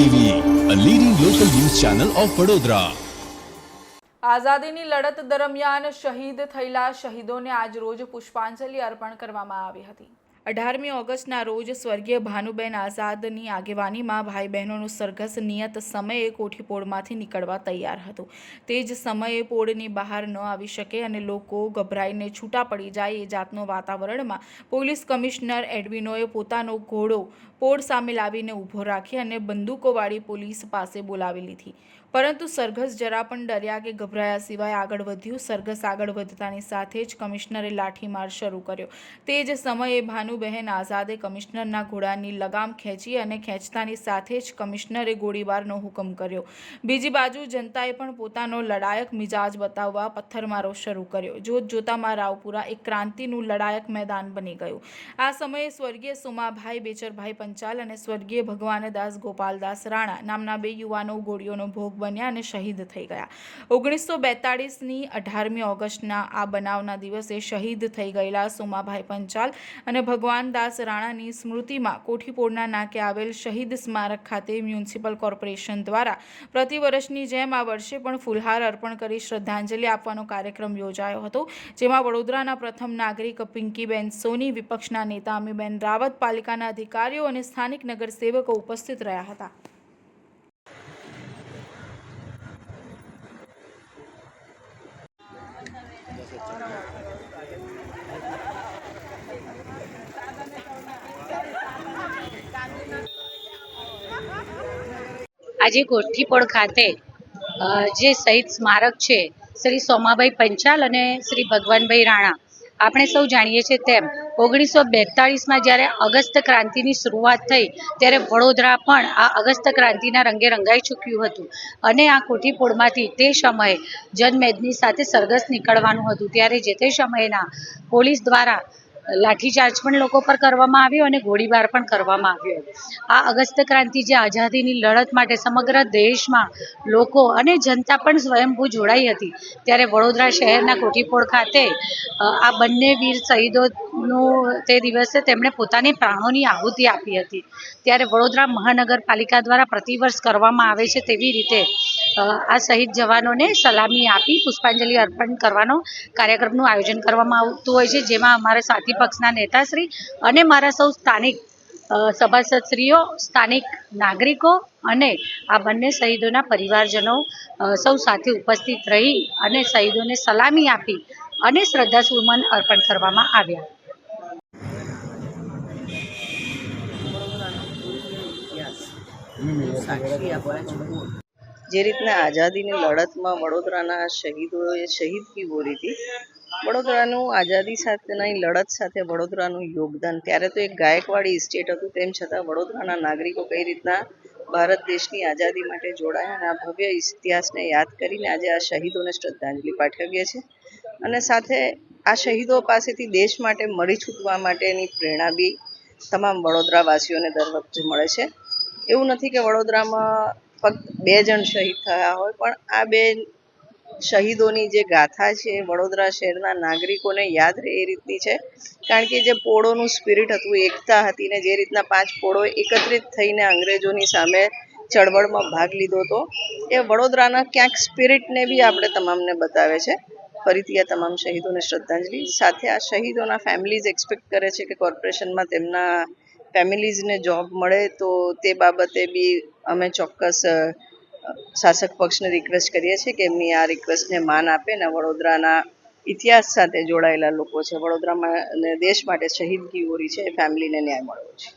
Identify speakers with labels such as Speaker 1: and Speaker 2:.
Speaker 1: TV a leading local news channel of Vadodara
Speaker 2: આઝાદીની લડત દરમિયાન શહીદ થયેલા શહીદોને આજ રોજ પુષ્પાંજલિ અર્પણ કરવામાં આવી હતી. અઢારમી ઓગસ્ટના રોજ સ્વર્ગીય ભાનુબેન આઝાદની આગેવાનીમાં ભાઈ બહેનોનું સરઘસ નિયત સમયે કોઠીપોળમાંથી નીકળવા તૈયાર હતું. તે જ સમયે પોળની બહાર ન આવી શકે અને લોકો ગભરાઈને છૂટા પડી જાય એ જાતનો વાતાવરણમાં પોલીસ કમિશનર એડવિનોએ પોતાનો ઘોડો પોળ સામે લાવીને ઊભો રાખી અને બંદૂકોવાળી પોલીસ પાસે બોલાવી લીધી. પરંતુ સરઘસ જરા પણ ડર્યા કે ગભરાયા સિવાય આગળ વધ્યું. સરઘસ આગળ વધતાની સાથે જ કમિશનરે લાઠીમાર શરૂ કર્યો. તે જ સમયે ભાનુબહેન આઝાદે કમિશનરના ઘોડાની લગામ ખેંચી અને ખેંચતાની સાથે જ કમિશનરે ગોળીબારનો હુકમ કર્યો. બીજી બાજુ જનતાએ પણ પોતાનો લડાયક મિજાજ બતાવવા પથ્થરમારો શરૂ કર્યો. જોત જોતામાં રાવપુરા એક ક્રાંતિનું લડાયક મેદાન બની ગયું. આ સમયે સ્વર્ગીય સુમાભાઈ, બેચરભાઈ પંચાલ અને સ્વર્ગીય ભગવાનદાસ ગોપાલદાસ રાણા નામના બે યુવાનો ગોળીઓનો ભોગ બન્યા અને શહીદ થઈ ગયા. ઓગણીસો બેતાળીસની અઢારમી ઓગસ્ટના આ બનાવના દિવસે શહીદ થઈ ગયેલા સોમાભાઈ પંચાલ અને ભગવાનદાસ રાણાની સ્મૃતિમાં કોઠીપોળના નાકે આવેલ શહીદ સ્મારક ખાતે મ્યુનિસિપલ કોર્પોરેશન દ્વારા પ્રતિવર્ષની જેમ આ વર્ષે પણ ફુલહાર અર્પણ કરી શ્રદ્ધાંજલિ આપવાનો કાર્યક્રમ યોજાયો હતો, જેમાં વડોદરાના પ્રથમ નાગરિક પિંકીબેન સોની, વિપક્ષના નેતા અમીબેન રાવત, પાલિકાના અધિકારીઓ અને સ્થાનિક નગરસેવકો ઉપસ્થિત રહ્યા હતા.
Speaker 3: આજે ગોઠીપોળ ખાતે જે શહીદ સ્મારક છે, શ્રી સોમાભાઈ પંચાલ અને શ્રી ભગવાનભાઈ રાણા. આપણે સૌ જાણીએ છીએ તેમ, ઓગણીસો બેતાળીસમાં જ્યારે અગસ્ત ક્રાંતિની શરૂઆત થઈ, ત્યારે વડોદરા પણ આ અગસ્ત ક્રાંતિના રંગે રંગાઈ ચૂક્યું હતું. અને આ કોઠીપોળમાંથી તે સમયે જનમેદની સાથે સરઘસ નીકળવાનું હતું. ત્યારે જે તે સમયના પોલીસ દ્વારા લાઠીચાર્જ પણ લોકો પર કરવામાં આવ્યો અને ગોળીબાર પણ કરવામાં આવ્યો. આ અગસ્ત્ય ક્રાંતિ જે આઝાદીની લડત માટે સમગ્ર દેશમાં લોકો અને જનતા પણ સ્વયંભૂ જોડાઈ હતી. ત્યારે વડોદરા શહેરના કોઠીપોળ ખાતે આ બંને વીર શહીદોનું તે દિવસે તેમણે પોતાની પ્રાણોની આહુતિ આપી હતી. ત્યારે વડોદરા મહાનગરપાલિકા દ્વારા પ્રતિવર્ષ કરવામાં આવે છે તેવી રીતે આ શહીદ જવાનોને સલામી આપી પુષ્પાંજલિ અર્પણ કરવાનો કાર્યક્રમનું આયોજન કરવામાં આવતું હોય છે. જેમાં અમારા સાથી પક્ષના નેતાશ્રી અને મારા સૌ સ્થાનિક સભાસદશ્રીઓ, સ્થાનિક નાગરિકો અને આ બંને શહીદોના પરિવારજનો સૌ સાથે ઉપસ્થિત રહી અને શહીદોને સલામી આપી અને શ્રદ્ધાસુમન અર્પણ કરવામાં આવ્યા.
Speaker 4: જે રીતના આઝાદીની લડતમાં વડોદરાના શહીદોએ શહીદગી બોલી હતી, વડોદરાનું આઝાદી સાથેની લડત સાથે વડોદરાનું યોગદાન. ત્યારે તો એક ગાયકવાડી સ્ટેટ હતું, તેમ છતાં વડોદરાના નાગરિકો કઈ રીતના ભારત દેશની આઝાદી માટે જોડાયા અને આ ભવ્ય ઇતિહાસને યાદ કરીને આજે આ શહીદોને શ્રદ્ધાંજલિ પાઠવીએ છીએ. અને સાથે આ શહીદો પાસેથી દેશ માટે મળી છૂટવા માટેની પ્રેરણા બી તમામ વડોદરાવાસીઓને દર વખતે મળે છે. એવું નથી કે વડોદરામાં ફક્ત બે જણ શહીદ થયા હોય, પણ આ બે શહીદોની જે ગાથા છે વડોદરા શહેરના નાગરિકોને યાદ રહે એ રીતની છે. કારણ કે જે પોળોનું સ્પિરિટ હતું એકતા હતી ને જે રીતના પાંચ પોળો એકત્રિત થઈને અંગ્રેજોની સામે ચળવળમાં ભાગ લીધો હતો, એ વડોદરાના ક્યાંક સ્પિરિટને બી આપણે તમામને બતાવે છે. ફરીથી આ તમામ શહીદોને શ્રદ્ધાંજલિ. સાથે આ શહીદોના ફેમિલીઝ એક્સપેક્ટ કરે છે કે કોર્પોરેશનમાં તેમના ફેમિલીઝને જોબ મળે તો તે બાબતે બી અમે ચોક્કસ શાસક પક્ષને રિક્વેસ્ટ કરીએ છીએ કે એમની આ રિક્વેસ્ટને માન આપે ને વડોદરાના ઇતિહાસ સાથે જોડાયેલા લોકો છે. વડોદરામાં અને દેશ માટે શહીદગી ઓરી છે, એ ફેમિલીને ન્યાય મળવો છે